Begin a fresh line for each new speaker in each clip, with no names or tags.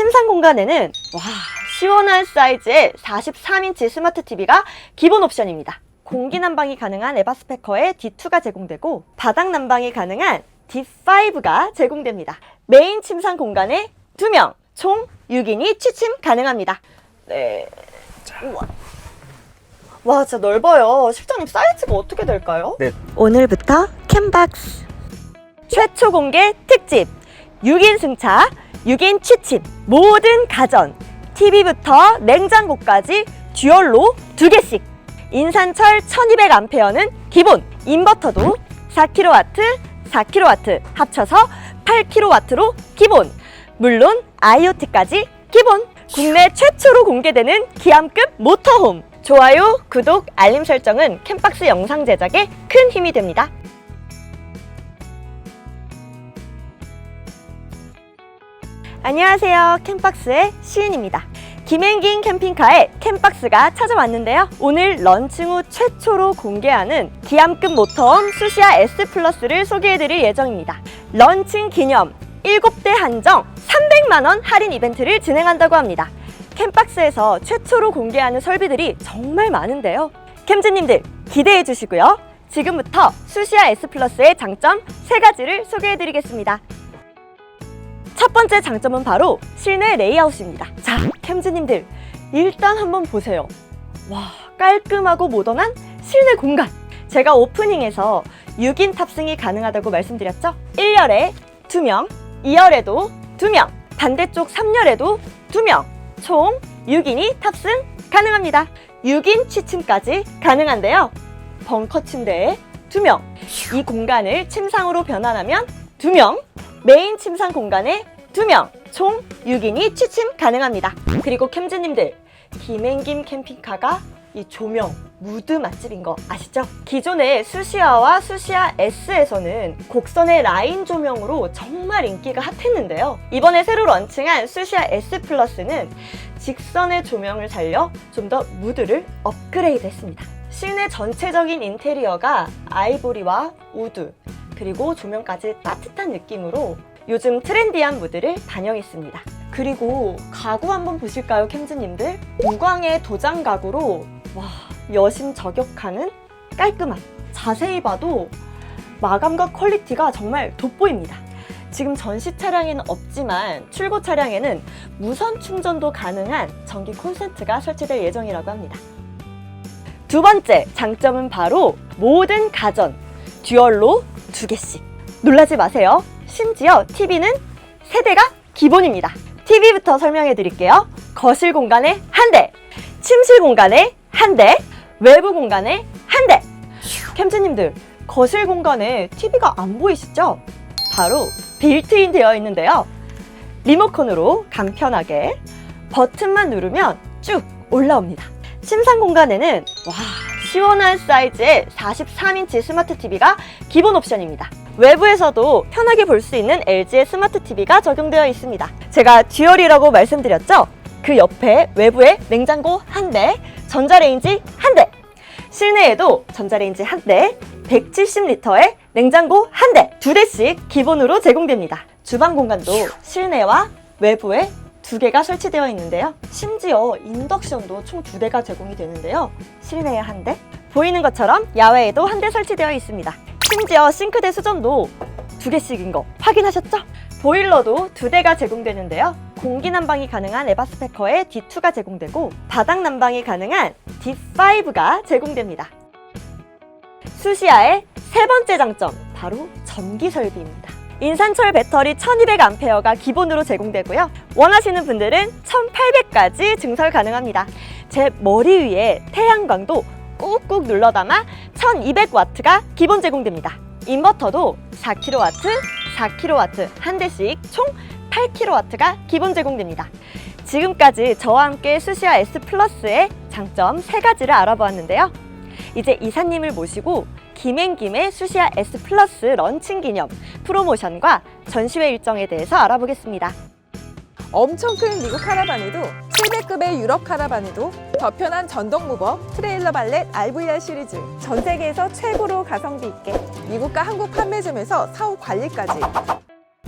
침상 공간에는 와 시원한 사이즈의 43인치 스마트 TV가 기본 옵션입니다. 공기 난방이 가능한 에바 스페커의 D2가 제공되고 바닥 난방이 가능한 D5가 제공됩니다. 메인 침상 공간에 2명, 총 6인이 취침 가능합니다. 네. 우와. 와, 진짜 넓어요. 실장님 사이즈가 어떻게 될까요?
네.
오늘부터 캔박스. 최초 공개 특집. 6인 승차, 6인 취침, 모든 가전. TV부터 냉장고까지 듀얼로 두 개씩. 인산철 1200A는 기본. 인버터도 4kW, 4kW 합쳐서 8kW로 기본. 물론 IoT까지 기본. 국내 최초로 공개되는 기암급 모터홈. 좋아요, 구독, 알림 설정은 캠박스 영상 제작에 큰 힘이 됩니다. 안녕하세요. 캠박스의 시은입니다. 김행긴 캠핑카에 캠박스가 찾아왔는데요. 오늘 런칭 후 최초로 공개하는 기암급 모터홈 수시아 S 플러스를 소개해드릴 예정입니다. 런칭 기념 7대 한정 300만원 할인 이벤트를 진행한다고 합니다. 캠박스에서 최초로 공개하는 설비들이 정말 많은데요. 캠즈님들 기대해 주시고요. 지금부터 수시아 S 플러스의 장점 3가지를 소개해 드리겠습니다. 첫 번째 장점은 바로 실내 레이아웃입니다. 자, 캠즈님들 일단 한번 보세요. 와, 깔끔하고 모던한 실내 공간. 제가 오프닝에서 6인 탑승이 가능하다고 말씀드렸죠? 1열에 2명, 2열에도 2명, 반대쪽 3열에도 2명, 총 6인이 탑승 가능합니다. 6인 취침까지 가능한데요. 벙커 침대에 2명, 이 공간을 침상으로 변환하면 2명, 메인 침상 공간에 2명, 총 6인이 취침 가능합니다. 그리고 캠즈님들, 김행김 캠핑카가 이 조명, 무드 맛집인 거 아시죠? 기존의 수시아와 수시아 S에서는 곡선의 라인 조명으로 정말 인기가 핫했는데요. 이번에 새로 런칭한 수시아 S 플러스는 직선의 조명을 살려 좀 더 무드를 업그레이드 했습니다. 실내 전체적인 인테리어가 아이보리와 우드, 그리고 조명까지 따뜻한 느낌으로 요즘 트렌디한 무드를 반영했습니다. 그리고 가구 한번 보실까요, 캠즈님들? 무광의 도장 가구로 와 여심 저격하는 깔끔함. 자세히 봐도 마감과 퀄리티가 정말 돋보입니다. 지금 전시 차량에는 없지만 출고 차량에는 무선 충전도 가능한 전기 콘센트가 설치될 예정이라고 합니다. 두 번째 장점은 바로 모든 가전 듀얼로 두 개씩. 놀라지 마세요. 심지어 TV는 세대가 기본입니다. TV부터 설명해 드릴게요. 거실 공간에 한 대, 침실 공간에 한 대, 외부 공간에 한 대. 캠즈님들, 거실 공간에 TV가 안 보이시죠? 바로 빌트인 되어 있는데요. 리모컨으로 간편하게 버튼만 누르면 쭉 올라옵니다. 침상 공간에는 와 시원한 사이즈의 43인치 스마트 TV가 기본 옵션입니다. 외부에서도 편하게 볼 수 있는 LG의 스마트 TV가 적용되어 있습니다. 제가 듀얼이라고 말씀드렸죠? 그 옆에 외부에 냉장고 한 대, 전자레인지 한 대, 실내에도 전자레인지 한 대, 170리터의 냉장고 한 대, 두 대씩 기본으로 제공됩니다. 주방 공간도 실내와 외부에 두 개가 설치되어 있는데요. 심지어 인덕션도 총 두 대가 제공이 되는데요. 실내에 한 대, 보이는 것처럼 야외에도 한 대 설치되어 있습니다. 심지어 싱크대 수전도 두 개씩인 거 확인하셨죠? 보일러도 두 대가 제공되는데요. 공기 난방이 가능한 에바스페커의 D2가 제공되고 바닥 난방이 가능한 D5가 제공됩니다. 수시아의 세 번째 장점 바로 전기 설비입니다. 인산철 배터리 1200A가 기본으로 제공되고요. 원하시는 분들은 1800까지 증설 가능합니다. 제 머리 위에 태양광도 꾹꾹 눌러 담아 1200W가 기본 제공됩니다. 인버터도 4kW, 4kW 한 대씩 총 8kW가 기본 제공됩니다. 지금까지 저와 함께 수시아 S 플러스의 장점 세 가지를 알아보았는데요. 이제 이사님을 모시고 김행김의 수시아 S 플러스 런칭 기념 프로모션과 전시회 일정에 대해서 알아보겠습니다.
엄청 큰 미국 카라반에도 700급의 유럽 카라반에도 더 편한 전동 무버 트레일러 발렛 RVR 시리즈 전 세계에서 최고로 가성비 있게 미국과 한국 판매점에서 사후 관리까지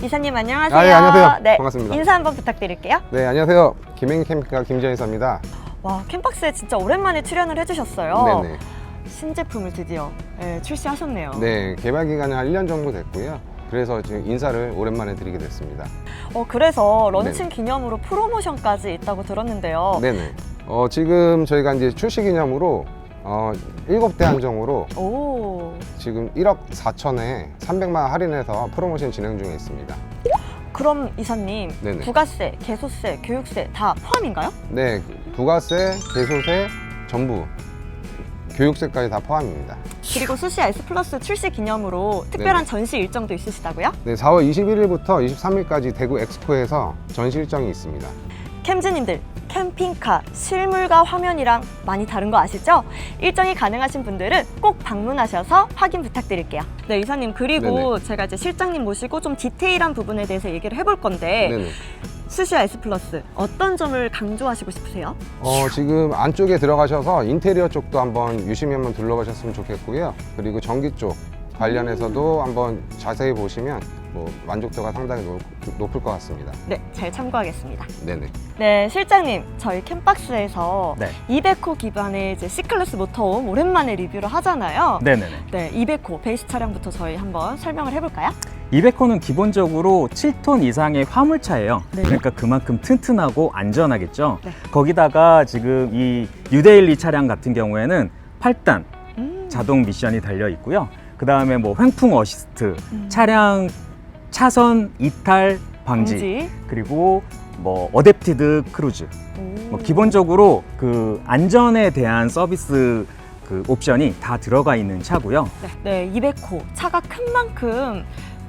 이사님 안녕하세요.
아, 예, 안녕하세요.
네,
반갑습니다.
인사 한번 부탁드릴게요.
네, 안녕하세요. 김행 캠핑카 김재인사입니다.
와, 캠박스에 진짜 오랜만에 출연을 해주셨어요.
네네.
신제품을 드디어 예, 출시하셨네요.
네, 개발 기간이 한 1년 정도 됐고요. 그래서 지금 인사를 오랜만에 드리게 됐습니다.
어, 그래서 런칭
네.
기념으로 프로모션까지 있다고 들었는데요.
네네. 어, 지금 저희가 이제 출시 기념으로 어, 7대 한정으로
오,
지금 1억 4천에 300만 할인해서 프로모션 진행 중에 있습니다.
그럼 이사님
네네.
부가세, 개소세, 교육세 다 포함인가요?
네, 부가세, 개소세, 전부 교육세까지 다 포함입니다.
그리고 수시아 S 플러스 출시 기념으로 특별한
네네.
전시 일정도 있으시다고요?
네, 4월 21일부터 23일까지 대구 엑스포에서 전시 일정이 있습니다.
캠즈님들 캠핑카 실물과 화면이랑 많이 다른 거 아시죠? 일정이 가능하신 분들은 꼭 방문하셔서 확인 부탁드릴게요. 네 이사님 그리고 제가 이제 실장님 모시고 좀 디테일한 부분에 대해서 얘기를 해볼 건데
네네.
수시아 S 플러스 어떤 점을 강조하시고 싶으세요?
어, 지금 안쪽에 들어가셔서 인테리어 쪽도 한번 유심히 한번 둘러보셨으면 좋겠고요. 그리고 전기 쪽 관련해서도 한번 자세히 보시면 뭐 만족도가 상당히 높, 높을 것 같습니다.
네, 잘 참고하겠습니다.
네네.
네, 실장님 저희 캠박스에서
네.
200호 기반의 이제 C클래스 모터홈 오랜만에 리뷰를 하잖아요.
네네네.
네, 200호 베이스 차량부터 저희 한번 설명을 해볼까요?
200호는 기본적으로 7톤 이상의 화물차예요.
네.
그러니까 그만큼 튼튼하고 안전하겠죠.
네.
거기다가 지금 이 뉴데일리 차량 같은 경우에는 8단
음.
자동 미션이 달려 있고요. 그 다음에 뭐 횡풍 어시스트,
음.
차량 차선 이탈 방지,
방지.
그리고 뭐 어댑티드 크루즈.
오.
뭐 기본적으로 그 안전에 대한 서비스 그 옵션이 다 들어가 있는 차고요.
네, 200호 차가 큰 만큼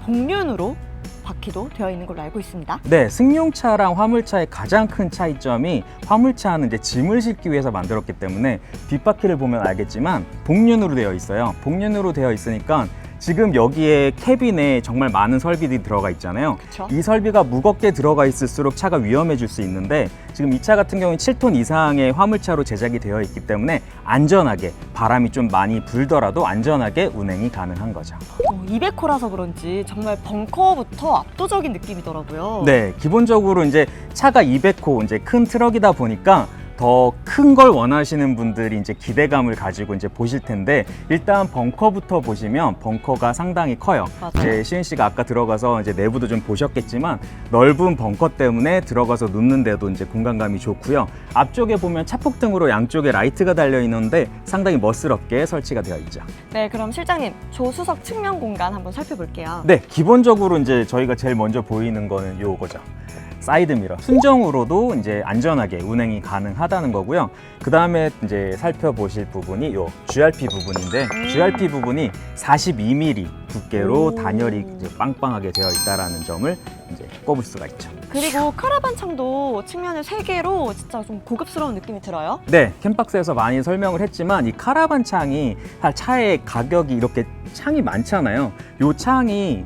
복륜으로 바퀴도 되어 있는 걸로 알고 있습니다.
네, 승용차랑 화물차의 가장 큰 차이점이 화물차는 이제 짐을 싣기 위해서 만들었기 때문에 뒷바퀴를 보면 알겠지만 복륜으로 되어 있어요. 복륜으로 되어 있으니까 지금 여기에 캐빈에 정말 많은 설비들이 들어가 있잖아요.
그렇죠?
이 설비가 무겁게 들어가 있을수록 차가 위험해질 수 있는데 지금 이 차 같은 경우는 7톤 이상의 화물차로 제작이 되어 있기 때문에 안전하게 바람이 좀 많이 불더라도 안전하게 운행이 가능한 거죠.
어, 200호라서 그런지 정말 벙커부터 압도적인 느낌이더라고요.
네, 기본적으로 이제 차가 200호 이제 큰 트럭이다 보니까 더 큰 걸 원하시는 분들이 이제 기대감을 가지고 이제 보실 텐데 일단 벙커부터 보시면 벙커가 상당히 커요.
맞아요.
이제 시은 씨가 아까 들어가서 이제 내부도 좀 보셨겠지만 넓은 벙커 때문에 들어가서 눕는데도 이제 공간감이 좋고요. 앞쪽에 보면 차폭 등으로 양쪽에 라이트가 달려 있는데 상당히 멋스럽게 설치가 되어 있죠.
네, 그럼 실장님 조수석 측면 공간 한번 살펴볼게요.
네, 기본적으로 이제 저희가 제일 먼저 보이는 거는 요거죠. 사이드 미러. 순정으로도 이제 안전하게 운행이 가능하다는 거고요. 그 다음에 이제 살펴보실 부분이 요 GRP 부분인데,
음.
GRP 부분이 42mm 두께로
오.
단열이 이제 빵빵하게 되어 있다라는 점을 이제 꼽을 수가 있죠.
그리고 카라반 창도 측면을 세 개로 진짜 좀 고급스러운 느낌이 들어요.
네, 캠박스에서 많이 설명을 했지만 이 카라반 창이 차의 가격이 이렇게 창이 많잖아요. 요 창이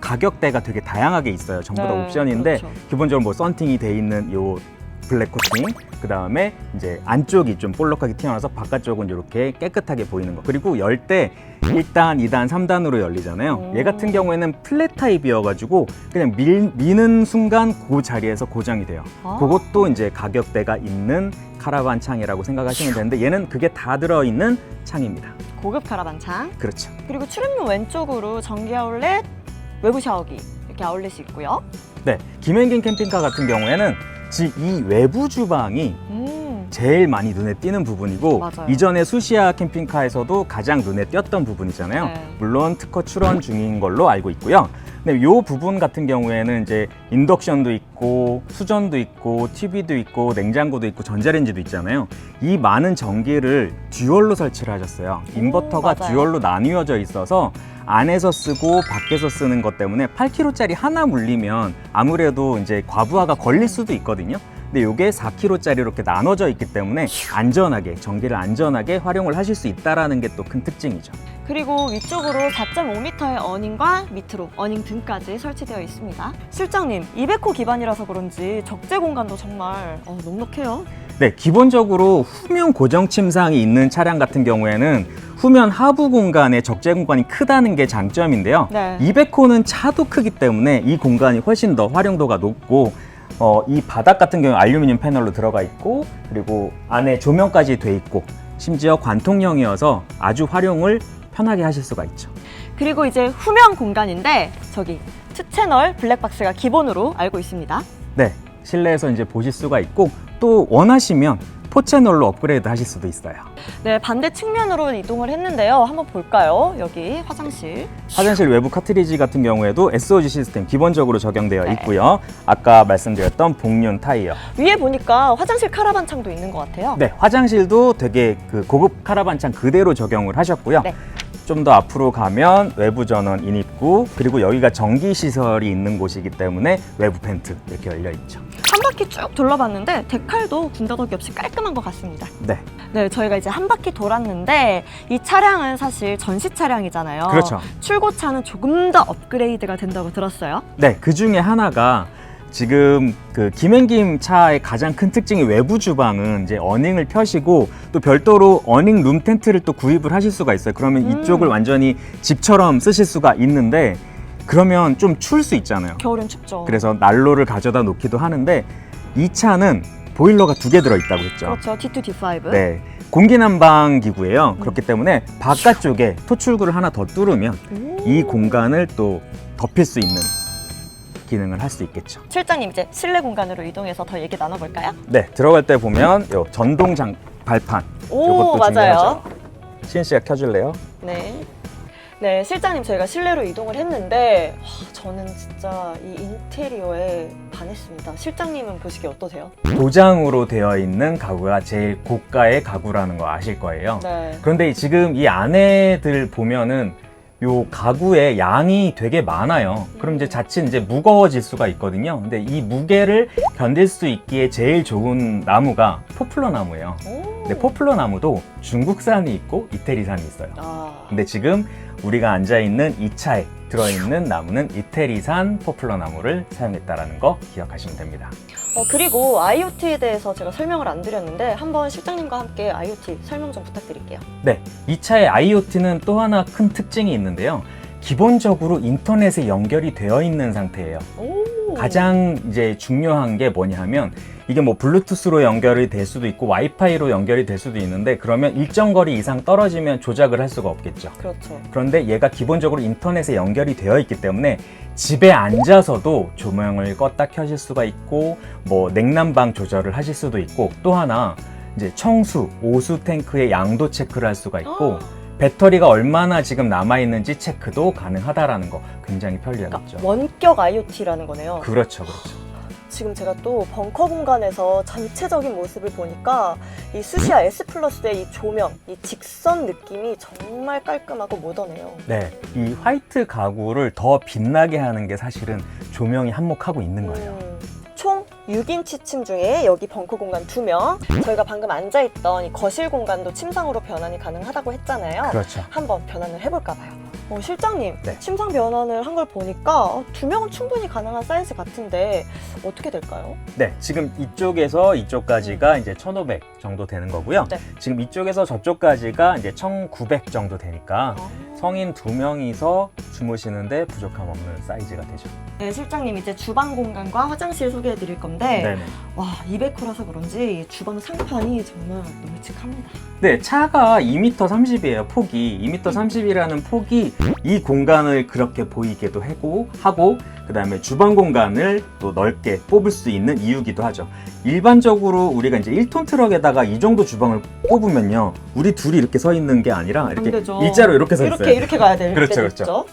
가격대가 되게 다양하게 있어요. 전부 다
네,
옵션인데
그렇죠.
기본적으로 뭐 썬팅이 돼 있는 요 블랙 코팅 그 다음에 이제 안쪽이 좀 볼록하게 튀어나와서 바깥쪽은 이렇게 깨끗하게 보이는 거 그리고 열 때 1단, 2단, 3단으로 열리잖아요
오.
얘 같은 경우에는 플랫 타입이어가지고 그냥 밀, 미는 순간 그 자리에서 고정이 돼요
아.
그것도 이제 가격대가 있는 카라반 창이라고 생각하시면 되는데 얘는 그게 다 들어있는 창입니다
고급 카라반 창.
그렇죠
그리고 출입문 왼쪽으로 전기 아울렛, 외부 샤워기 이렇게 아울렛이 있고요.
네, 김행긴 캠핑카 같은 경우에는 지- 이 외부 주방이
음.
제일 많이 눈에 띄는 부분이고
맞아요.
이전에 수시아 캠핑카에서도 가장 눈에 띄었던 부분이잖아요.
네.
물론 특허 출원 중인 걸로 알고 있고요. 근데 이 부분 같은 경우에는 이제 인덕션도 있고 수전도 있고 TV도 있고 냉장고도 있고 전자레인지도 있잖아요. 이 많은 전기를 듀얼로 설치를 하셨어요. 인버터가
맞아요.
듀얼로 나뉘어져 있어서 안에서 쓰고 밖에서 쓰는 것 때문에 8kg짜리 하나 물리면 아무래도 이제 과부하가 걸릴 수도 있거든요. 근데 이게 4kg짜리 이렇게 나눠져 있기 때문에 안전하게 전기를 안전하게 활용을 하실 수 있다라는 게 또 큰 특징이죠.
그리고 위쪽으로 4.5m의 어닝과 밑으로 어닝 등까지 설치되어 있습니다. 실장님, 200호 기반이라서 그런지 적재 공간도 정말 어, 넉넉해요.
네, 기본적으로 후면 고정 침상이 있는 차량 같은 경우에는 후면 하부 공간의 적재 공간이 크다는 게 장점인데요.
네.
200호는 차도 크기 때문에 이 공간이 훨씬 더 활용도가 높고 어, 이 바닥 같은 경우 는 알루미늄 패널로 들어가 있고 그리고 안에 조명까지 돼 있고 심지어 관통형이어서 아주 활용을 편하게 하실 수가 있죠.
그리고 이제 후면 공간인데 저기 투 채널 블랙박스가 기본으로 알고 있습니다.
네, 실내에서 이제 보실 수가 있고 또 원하시면 포채널로 업그레이드 하실 수도 있어요.
네, 반대 측면으로 이동을 했는데요. 한번 볼까요? 여기 화장실.
화장실 외부 카트리지 같은 경우에도 SOG 시스템 기본적으로 적용되어
네.
있고요. 아까 말씀드렸던 복륜 타이어.
위에 보니까 화장실 카라반 창도 있는 것 같아요.
네, 화장실도 되게 그 고급 카라반 창 그대로 적용을 하셨고요.
네.
좀 더 앞으로 가면 외부 전원 인입구 그리고 여기가 전기 시설이 있는 곳이기 때문에 외부 펜트 이렇게 열려 있죠.
한 바퀴 쭉 둘러봤는데 데칼도 군더더기 없이 깔끔한 것 같습니다.
네,
네, 저희가 이제 한 바퀴 돌았는데 이 차량은 사실 전시 차량이잖아요.
그렇죠.
출고차는 조금 더 업그레이드가 된다고 들었어요.
네, 그 중에 하나가 지금 그 김행김 차의 가장 큰 특징이 외부 주방은 이제 어닝을 펴시고 또 별도로 어닝 룸 텐트를 또 구입을 하실 수가 있어요. 그러면
음.
이쪽을 완전히 집처럼 쓰실 수가 있는데 그러면 좀 추울 수 있잖아요.
겨울엔 춥죠.
그래서 난로를 가져다 놓기도 하는데 이 차는 보일러가 두 개 들어 있다고 했죠.
그렇죠. D2, D5.
네. 공기 난방 기구예요. 그렇기 때문에 바깥쪽에 토출구를 하나 더 뚫으면
오.
이 공간을 또 덮일 수 있는 기능을 할 수 있겠죠.
실장님 이제 실내 공간으로 이동해서 더 얘기 나눠볼까요?
네, 들어갈 때 보면 요 전동 장 발판
오, 맞아요.
중요하죠. 시은 씨가 켜줄래요?
네. 네, 실장님 저희가 실내로 이동을 했는데 와, 저는 진짜 이 인테리어에 반했습니다. 실장님은 보시기에 어떠세요?
도장으로 되어 있는 가구가 제일 고가의 가구라는 거 아실 거예요.
네.
그런데 지금 이 안에들 보면은 요 가구의 양이 되게 많아요. 그럼 이제 자칫 이제 무거워질 수가 있거든요. 근데 이 무게를 견딜 수 있기에 제일 좋은 나무가 포플러 나무예요.
오.
근데 포플러 나무도 중국산이 있고 이태리산이 있어요.
아.
근데 지금 우리가 앉아 있는 이 차에 들어있는 나무는 이태리산 포플러 나무를 사용했다라는 거 기억하시면 됩니다.
어, 그리고 IoT에 대해서 제가 설명을 안 드렸는데 한번 실장님과 함께 IoT 설명 좀 부탁드릴게요.
네, 이 차의 IoT는 또 하나 큰 특징이 있는데요. 기본적으로 인터넷에 연결이 되어 있는 상태예요.
오.
가장 이제 중요한 게 뭐냐 하면 이게 뭐 블루투스로 연결이 될 수도 있고 와이파이로 연결이 될 수도 있는데 그러면 일정 거리 이상 떨어지면 조작을 할 수가 없겠죠.
그렇죠.
그런데 얘가 기본적으로 인터넷에 연결이 되어 있기 때문에 집에 앉아서도 조명을 껐다 켜실 수가 있고 뭐 냉난방 조절을 하실 수도 있고 또 하나 이제 청수, 오수 탱크의 양도 체크를 할 수가 있고 배터리가 얼마나 지금 남아 있는지 체크도 가능하다라는 거 굉장히 편리하겠죠.
그러니까 원격 IoT라는 거네요.
그렇죠, 그렇죠.
지금 제가 또 벙커 공간에서 전체적인 모습을 보니까 이 수시아 S 플러스의 이 조명, 이 직선 느낌이 정말 깔끔하고 모던해요.
네, 이 화이트 가구를 더 빛나게 하는 게 사실은 조명이 한몫하고 있는 거예요.
음, 총 6인치 침 중에 여기 벙커 공간 2명, 저희가 방금 앉아있던 이 거실 공간도 침상으로 변환이 가능하다고 했잖아요.
그렇죠.
한번 변환을 해볼까 봐요. 어, 실장님,
네.
침상 변환을 한 걸 보니까 어, 두 명은 충분히 가능한 사이즈 같은데 어떻게 될까요?
네, 지금 이쪽에서 이쪽까지가 이제 1,500 정도 되는 거고요.
네.
지금 이쪽에서 저쪽까지가 이제 1,900 정도 되니까
아.
성인 두 명이서 주무시는데 부족함 없는 사이즈가 되죠.
네, 실장님 이제 주방 공간과 화장실 소개해 드릴 건데
네네.
와 200호라서 그런지 이 주방 상판이 정말 널찍합니다.
네, 차가 2m 30이에요, 폭이. 2m 30이라는 폭이 이 공간을 그렇게 보이게도 하고, 하고, 그 다음에 주방 공간을 또 넓게 뽑을 수 있는 이유기도 하죠. 일반적으로 우리가 이제 1톤 트럭에다가 이 정도 주방을 뽑으면요, 우리 둘이 이렇게 서 있는 게 아니라
안
이렇게. 일자로 이렇게 서 있어요.
이렇게 이렇게 가야 될
그렇죠,
때도
그렇죠.
있죠.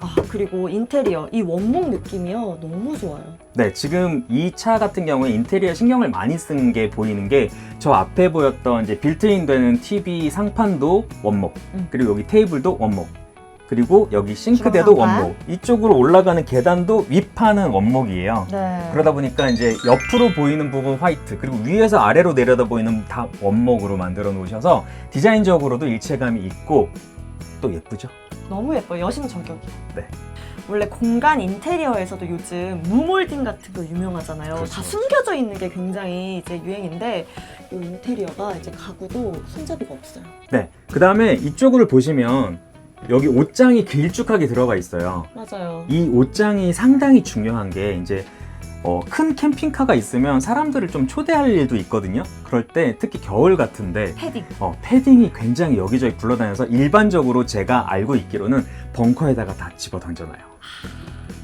아 그리고 인테리어 이 원목 느낌이요 너무 좋아요.
네, 지금 이 차 같은 경우에 인테리어 신경을 많이 쓴 게 보이는 게 저 앞에 보였던 이제 빌트인 되는 TV 상판도 원목,
음.
그리고 여기 테이블도 원목, 그리고 여기 싱크대도
주방.
원목, 이쪽으로 올라가는 계단도 윗판은 원목이에요.
네.
그러다 보니까 이제 옆으로 보이는 부분 화이트, 그리고 위에서 아래로 내려다 보이는 다 원목으로 만들어 놓으셔서 디자인적으로도 일체감이 있고 또 예쁘죠?
너무 예뻐요. 여심 저격이야.
네.
원래 공간 인테리어에서도 요즘 무몰딩 같은 거 유명하잖아요.
그렇죠,
다
그렇죠.
숨겨져 있는 게 굉장히 이제 유행인데 이 인테리어가 이제 가구도 손잡이가 없어요.
네. 그 다음에 이쪽을 보시면 여기 옷장이 길쭉하게 들어가 있어요.
맞아요.
이 옷장이 상당히 중요한 게 이제 어, 큰 캠핑카가 있으면 사람들을 좀 초대할 일도 있거든요. 그럴 때 특히 겨울 같은데
패딩.
어, 패딩이 굉장히 여기저기 굴러다녀서 일반적으로 제가 알고 있기로는 벙커에다가 다 집어 던져놔요.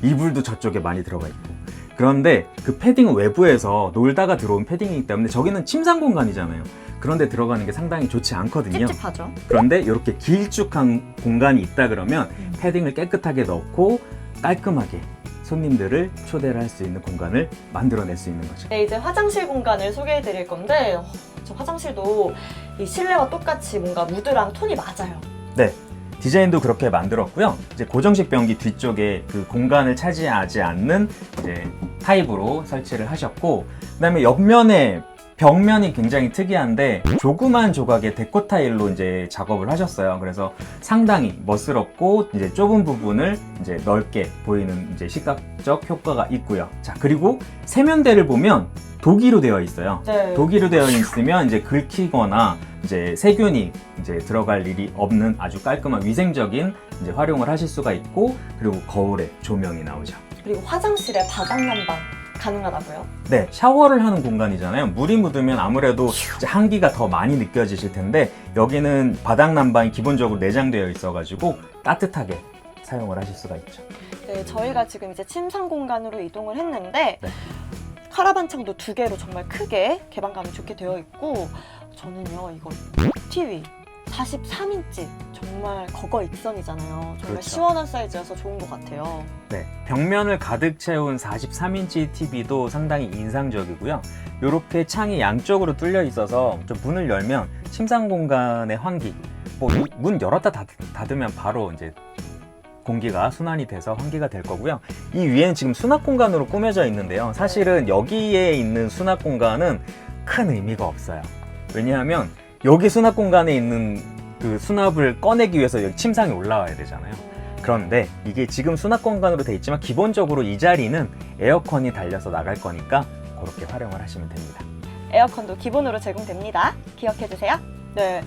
이불도 저쪽에 많이 들어가 있고. 그런데 그 패딩은 외부에서 놀다가 들어온 패딩이기 때문에 저기는 침상 공간이잖아요. 그런데 들어가는 게 상당히 좋지 않거든요.
찝찝하죠.
그런데 이렇게 길쭉한 공간이 있다 그러면
음.
패딩을 깨끗하게 넣고 깔끔하게 손님들을 초대를 할 수 있는 공간을 만들어낼 수 있는 거죠.
네, 이제 화장실 공간을 소개해 드릴 건데 어, 저 화장실도 이 실내와 똑같이 뭔가 무드랑 톤이 맞아요.
네. 디자인도 그렇게 만들었고요. 이제 고정식 변기 뒤쪽에 그 공간을 차지하지 않는 이제 타입으로 설치를 하셨고, 그 다음에 옆면에 벽면이 굉장히 특이한데 조그만 조각의 데코 타일로 이제 작업을 하셨어요. 그래서 상당히 멋스럽고 이제 좁은 부분을 이제 넓게 보이는 이제 시각적 효과가 있고요. 자 그리고 세면대를 보면 독일로 되어 있어요.
네.
독일로 되어 있으면 이제 긁히거나 이제 세균이 이제 들어갈 일이 없는 아주 깔끔한 위생적인 이제 활용을 하실 수가 있고 그리고 거울에 조명이 나오죠.
그리고 화장실에 바닥 난방 가능하다고요?
네, 샤워를 하는 공간이잖아요. 물이 묻으면 아무래도 이제 한기가 더 많이 느껴지실 텐데 여기는 바닥 난방이 기본적으로 내장되어 있어가지고 따뜻하게 사용을 하실 수가 있죠.
네, 저희가 지금 이제 침상 공간으로 이동을 했는데
네.
카라반 창도 두 개로 정말 크게 개방감이 좋게 되어 있고 저는요 이거 TV 43인치 정말 거거 익선이잖아요. 정말
그렇죠.
시원한 사이즈여서 좋은 것 같아요.
네, 벽면을 가득 채운 43인치 TV도 상당히 인상적이고요. 이렇게 창이 양쪽으로 뚫려 있어서 좀 문을 열면 침상 공간의 환기, 뭐 문 열었다 닫, 닫으면 바로 이제 공기가 순환이 돼서 환기가 될 거고요. 이 위에는 지금 수납 공간으로 꾸며져 있는데요. 사실은 여기에 있는 수납 공간은 큰 의미가 없어요. 왜냐하면 여기 수납 공간에 있는 그 수납을 꺼내기 위해서 여기 침상에 올라와야 되잖아요. 그런데 이게 지금 수납 공간으로 돼 있지만 기본적으로 이 자리는 에어컨이 달려서 나갈 거니까 그렇게 활용을 하시면 됩니다.
에어컨도 기본으로 제공됩니다. 기억해 주세요. 네.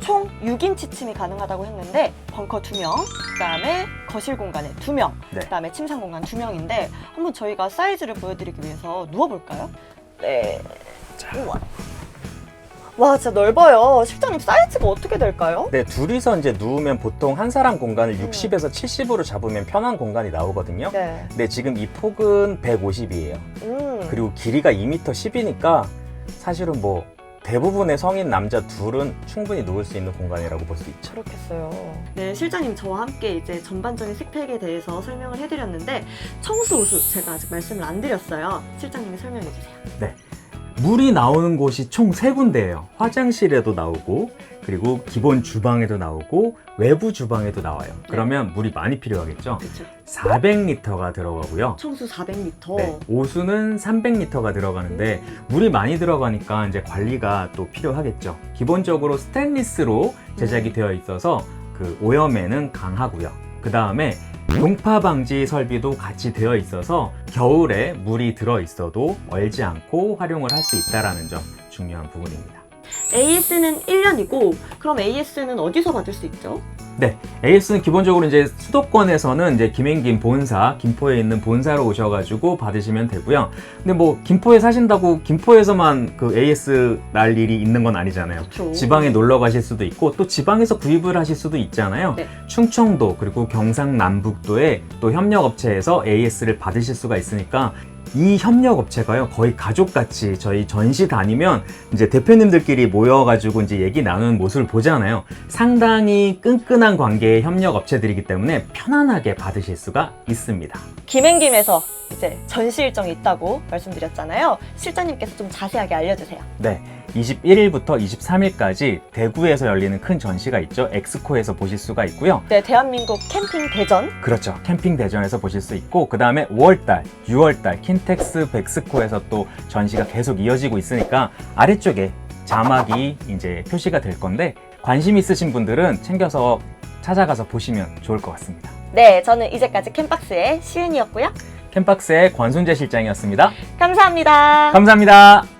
총 6인치 침이 가능하다고 했는데 벙커 2명, 그다음에 거실 공간에 2명,
네.
그다음에 침상 공간 2명인데 한번 저희가 사이즈를 보여드리기 위해서 누워볼까요? 네. 우와. 와 진짜 넓어요. 실장님 사이즈가 어떻게 될까요?
네, 둘이서 이제 누우면 보통 한 사람 공간을
음.
60에서 70으로 잡으면 편한 공간이 나오거든요.
네.
근데 지금 이 폭은 150이에요.
음.
그리고 길이가 2m 10이니까 사실은 뭐 대부분의 성인 남자 둘은 충분히 누울 수 있는 공간이라고 볼 수 있죠.
그렇겠어요. 네, 실장님 저와 함께 이제 전반적인 스펙에 대해서 설명을 해드렸는데 청수 호수 제가 아직 말씀을 안 드렸어요. 실장님이 설명해 주세요.
물이 나오는 곳이 총 세 군데예요. 화장실에도 나오고 그리고 기본 주방에도 나오고 외부 주방에도 나와요. 그러면 물이 많이 필요하겠죠.
그렇죠.
400리터가 들어가고요.
청수 400리터.
네, 오수는 300리터가 들어가는데 물이 많이 들어가니까 이제 관리가 또 필요하겠죠. 기본적으로 스테인리스로 제작이 되어 있어서 그 오염에는 강하고요. 그 다음에 동파 방지 설비도 같이 되어 있어서 겨울에 물이 들어 있어도 얼지 않고 활용을 할 수 있다라는 점 중요한 부분입니다.
AS는 1년이고 그럼 AS는 어디서 받을 수 있죠?
네, AS는 기본적으로 이제 수도권에서는 이제 김행김 본사, 김포에 있는 본사로 오셔가지고 받으시면 되고요. 근데 뭐 김포에 사신다고 김포에서만 그 AS 날 일이 있는 건 아니잖아요.
그렇죠.
지방에 놀러 가실 수도 있고 또 지방에서 구입을 하실 수도 있잖아요.
네.
충청도 그리고 경상남북도에 또 협력업체에서 AS를 받으실 수가 있으니까 이 협력업체가요 거의 가족같이 저희 전시 다니면 이제 대표님들끼리 모여가지고 이제 얘기 나누는 모습을 보잖아요. 상당히 끈끈한 관계의 협력업체들이기 때문에 편안하게 받으실 수가 있습니다.
김행김에서 이제 전시 일정이 있다고 말씀드렸잖아요. 실장님께서 좀 자세하게 알려주세요.
네. 21일부터 23일까지 대구에서 열리는 큰 전시가 있죠. 엑스코에서 보실 수가 있고요.
네, 대한민국 캠핑 대전.
그렇죠. 캠핑 대전에서 보실 수 있고 그 다음에 5월달, 6월달 킨텍스 백스코에서 또 전시가 계속 이어지고 있으니까 아래쪽에 자막이 이제 표시가 될 건데 관심 있으신 분들은 챙겨서 찾아가서 보시면 좋을 것 같습니다.
네, 저는 이제까지 캠박스의 시은이었고요.
캠박스의 권순재 실장이었습니다.
감사합니다.
감사합니다.